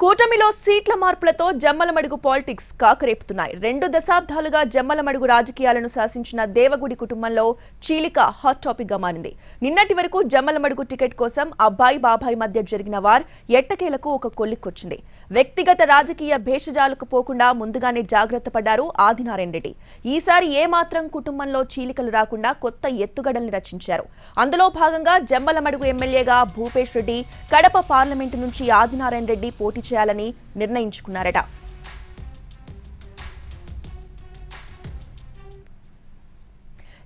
కూటమిలో సీట్ల మార్పులతో జమ్మలమడుగు పాలిటిక్స్ కాకరేపుతున్నాయి. రెండు దశాబ్దాలుగా జమ్మలమడుగు రాజకీయాలను శాసించిన దేవగుడి కుటుంబంలో చీలిక హాట్ టాపిక్గా మారింది. నిన్నటి వరకు జమ్మలమడుగు టికెట్ కోసం అబ్బాయి బాబాయి మధ్య జరిగిన వార్ ఎట్టకేలకు ఒక కొల్లికొచ్చింది వ్యక్తిగత రాజకీయ భేషజాలకు పోకుండా ముందుగానే జాగ్రత్త పడ్డారు ఆదినారాయణ రెడ్డి. ఈసారి ఏమాత్రం కుటుంబంలో చీలికలు రాకుండా కొత్త ఎత్తుగడల్ని రచించారు. అందులో భాగంగా జమ్మలమడుగు ఎమ్మెల్యేగా భూపేష్ రెడ్డి కడప పార్లమెంటు నుంచి ఆదినారాయణ రెడ్డి పోటీ చేయాలని నిర్ణయించుకున్నారట.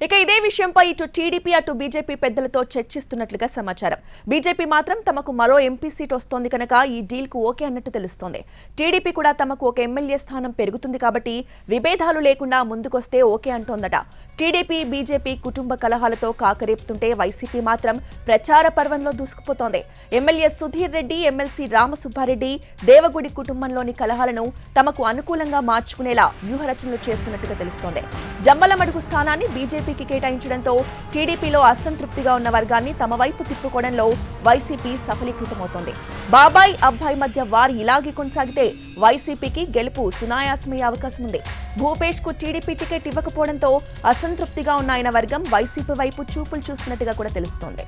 ఇక ఇదే విషయంపై ఇటు టీడీపీ అటు బీజేపీ పెద్దలతో చర్చిస్తున్నట్లుగా సమాచారం. బీజేపీ మాత్రం తమకు మరో ఎంపీ సీట్ వస్తోంది కనుక ఈ డీల్కు ఓకే అన్నట్టు తెలుస్తోంది. టీడీపీ కూడా తమకు ఒక ఎమ్మెల్యే స్థానం పెరుగుతుంది కాబట్టి విభేదాలు లేకుండా ముందుకొస్తే ఓకే అంటోందట. టీడీపీ బీజేపీ కుటుంబ కలహాలతో కాకరేపుతుంటే వైసీపీ మాత్రం ప్రచార పర్వంలో దూసుకుపోతోంది. M L A Sudheer Reddy M L C Ramasubbareddy Devagudi కుటుంబంలోని కలహాలను తమకు అనుకూలంగా మార్చుకునేలా వ్యూహరచనలు చేస్తున్నట్టుగా తెలుస్తోంది. జమ్మలమడుగు స్థానాన్ని బీజేపీ వైసీపీకి కేటాయించడంతో టీడీపీలో అసంతృప్తిగా ఉన్న వర్గాన్ని తమ వైపు తిప్పుకోవడంలో వైసీపీ సఫలీకృతమవుతోంది. బాబాయ్ అబ్బాయి మధ్య వారు ఇలాగే కొనసాగితే వైసీపీకి గెలుపు సునాయాసమయ్యే అవకాశం ఉంది. భూపేష్కు టీడీపీ టికెట్ ఇవ్వకపోవడంతో అసంతృప్తిగా ఉన్న ఆయన వర్గం వైసీపీ వైపు చూపులు చూస్తున్నట్టుగా కూడా తెలుస్తోంది.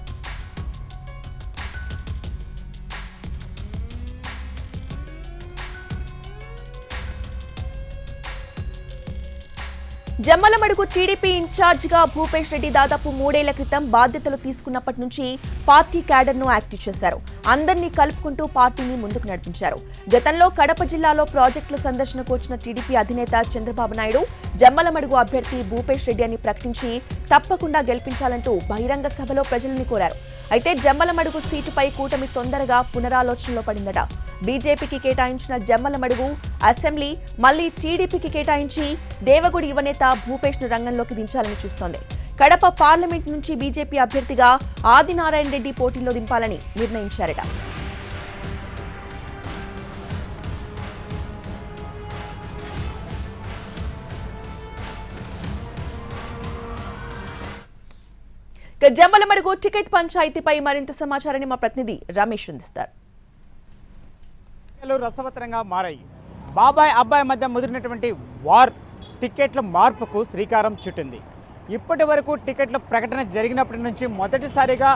జమ్మలమడుగు టీడీపీ ఇన్ఛార్జిగా భూపేష్ రెడ్డి దాదాపు మూడేళ్ళ క్రితం బాధ్యతలు తీసుకున్నప్పటి నుంచి పార్టీ క్యాడర్ను యాక్టివ్ చేశారు. అందరినీ కలుపుకుంటూ పార్టీని ముందుకు నడిపించారు. గతంలో కడప జిల్లాలో ప్రాజెక్టుల సందర్శనకు వచ్చిన టీడీపీ అధినేత చంద్రబాబు నాయుడు జమ్మలమడుగు అభ్యర్థి భూపేష్ రెడ్డి అని ప్రకటించి తప్పకుండా గెలిపించాలంటూ బహిరంగ సభలో ప్రజల్ని కోరారు. అయితే జమ్మలమడుగు సీటుపై కూటమి తొందరగా పునరాలోచనలో పడిందట. బీజేపీకి కేటాయించిన జమ్మలమడుగు అసెంబ్లీ మళ్ళీ టీడీపీకి కేటాయించి దేవగుడి యువనేత భూపేష్ను రంగంలోకి దించాలని చూస్తోంది. కడప పార్లమెంట్ నుంచి బీజేపీ అభ్యర్థిగా ఆదినారాయణ రెడ్డి పోటీలో దింపాలని నిర్ణయించారట. జమ్మలమడుగు టికెట్ పంచాయతీపై మరింత సమాచారాన్ని మా ప్రతినిధి రమేష్ అందిస్తారు. ఎన్నికలు రసవత్తరంగా మారాయి. బాబాయ్ అబ్బాయి మధ్య ముదిరినటువంటి వార్ టికెట్ల మార్పుకు శ్రీకారం చుట్టింది. ఇప్పటి వరకు టికెట్ల ప్రకటన జరిగినప్పటి నుంచి మొదటిసారిగా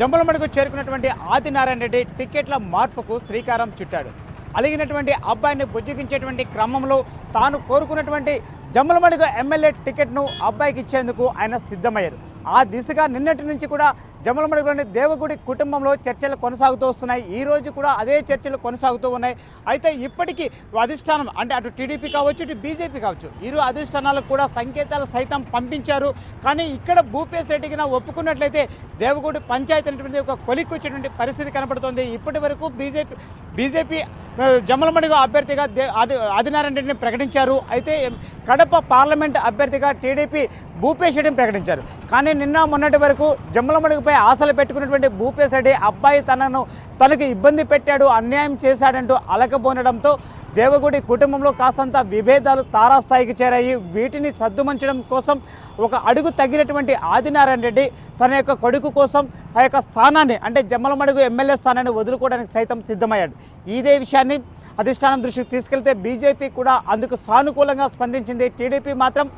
జమ్మలమడుగు చేరుకున్నటువంటి ఆదినారాయణ రెడ్డి టికెట్ల మార్పుకు శ్రీకారం చుట్టాడు. అలిగినటువంటి అబ్బాయిని బుజ్జగించేటువంటి క్రమంలో తాను కోరుకున్నటువంటి జమ్మలమడుగు ఎమ్మెల్యే టికెట్ను అబ్బాయికి ఇచ్చేందుకు ఆయన సిద్ధమయ్యారు. ఆ దిశగా నిన్నటి నుంచి కూడా జమ్మలమడుగులోని దేవగుడి కుటుంబంలో చర్చలు కొనసాగుతూ వస్తున్నాయి. ఈ రోజు కూడా అదే చర్చలు కొనసాగుతూ ఉన్నాయి. అయితే ఇప్పటికీ అధిష్టానం అంటే అటు టీడీపీ కావచ్చు ఇటు బీజేపీ కావచ్చు ఇరు అధిష్టానాలకు కూడా సంకేతాలు సైతం పంపించారు. కానీ ఇక్కడ భూపేశ్ రెడ్డికి నా ఒప్పుకున్నట్లయితే దేవగుడి పంచాయతీ అనేటువంటి ఒక కొలిక్కి వచ్చేటువంటి పరిస్థితి కనబడుతోంది ఇప్పటి వరకు బీజేపీ బీజేపీ ఆ, జమ్మలమడుగు అభ్యర్థిగా దే ఆది ఆదినారాయణ రెడ్డిని ప్రకటించారు. అయితే కడప పార్లమెంట్ అభ్యర్థిగా టీడీపీ భూపేష్ రెడ్డిని ప్రకటించారు. కానీ నిన్న మొన్నటి వరకు జమ్మలమడుగుపై ఆశలు పెట్టుకున్నటువంటి భూపేష్ రెడ్డి అబ్బాయి తనను తనకు ఇబ్బంది పెట్టాడు అన్యాయం చేశాడంటూ అలకబోనడంతో దేవగుడి కుటుంబంలో కాస్తంత విభేదాలు తారాస్థాయికి చేరాయి. వీటిని సద్దుమంచడం కోసం ఒక అడుగు తగ్గినటువంటి ఆదినారాయణ రెడ్డి తన యొక్క కొడుకు కోసం ఆ యొక్క స్థానాన్ని అంటే జమ్మలమడుగు ఎమ్మెల్యే స్థానాన్ని వదులుకోవడానికి సైతం సిద్ధమయ్యాడు. ఇదే విషయాన్ని అధిష్టానం దృష్టికి తీసుకెళ్తే బీజేపీ కూడా అందుకు సానుకూలంగా స్పందించింది. టీడీపీ మాత్రం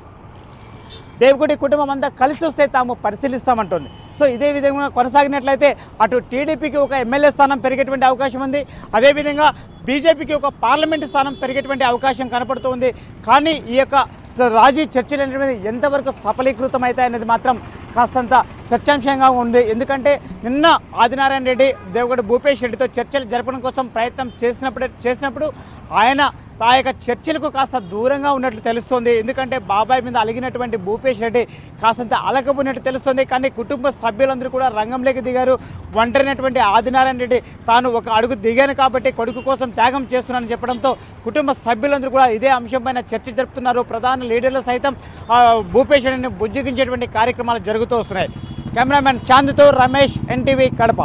దేవగుడి కుటుంబం అంతా కలిసి వస్తే తాము పరిశీలిస్తామంటుంది. సో ఇదే విధంగా కొనసాగినట్లయితే అటు టీడీపీకి ఒక ఎమ్మెల్యే స్థానం పెరిగేటువంటి అవకాశం ఉంది. అదేవిధంగా బీజేపీకి ఒక పార్లమెంటు స్థానం పెరిగేటువంటి అవకాశం కనపడుతుంది. కానీ ఈ యొక్క రాజీ చర్చలు అనేవి ఎంతవరకు సఫలీకృతం అవుతాయి అనేది మాత్రం కాస్తంత చర్చాంశంగా ఉంది. ఎందుకంటే నిన్న ఆదినారాయణ రెడ్డి దేవగడ భూపేష్ రెడ్డితో చర్చలు జరపడం కోసం ప్రయత్నం చేసినప్పుడు చేసినప్పుడు ఆయన ఆ యొక్క చర్చలకు కాస్త దూరంగా ఉన్నట్లు తెలుస్తోంది. ఎందుకంటే బాబాయ్ మీద అలిగినటువంటి భూపేష్ రెడ్డి కాస్తంత అలకబున్నట్టు తెలుస్తుంది. కానీ కుటుంబ సభ్యులందరూ కూడా రంగంలోకి దిగారు. ఒంటరినటువంటి ఆదినారాయణ రెడ్డి తాను ఒక అడుగు దిగాను కాబట్టి కొడుకు కోసం త్యాగం చేస్తున్నానని చెప్పడంతో కుటుంబ సభ్యులందరూ కూడా ఇదే అంశంపైన చర్చ జరుపుతున్నారు. ప్రధాన లీడర్లు సైతం భూపేష్ రెడ్డిని బుజ్జగించేటువంటి కార్యక్రమాలు జరుగుతూ వస్తున్నాయి. కెమెరామెన్ చాంద్తో రమేష్ ఎన్టీవీ కడప.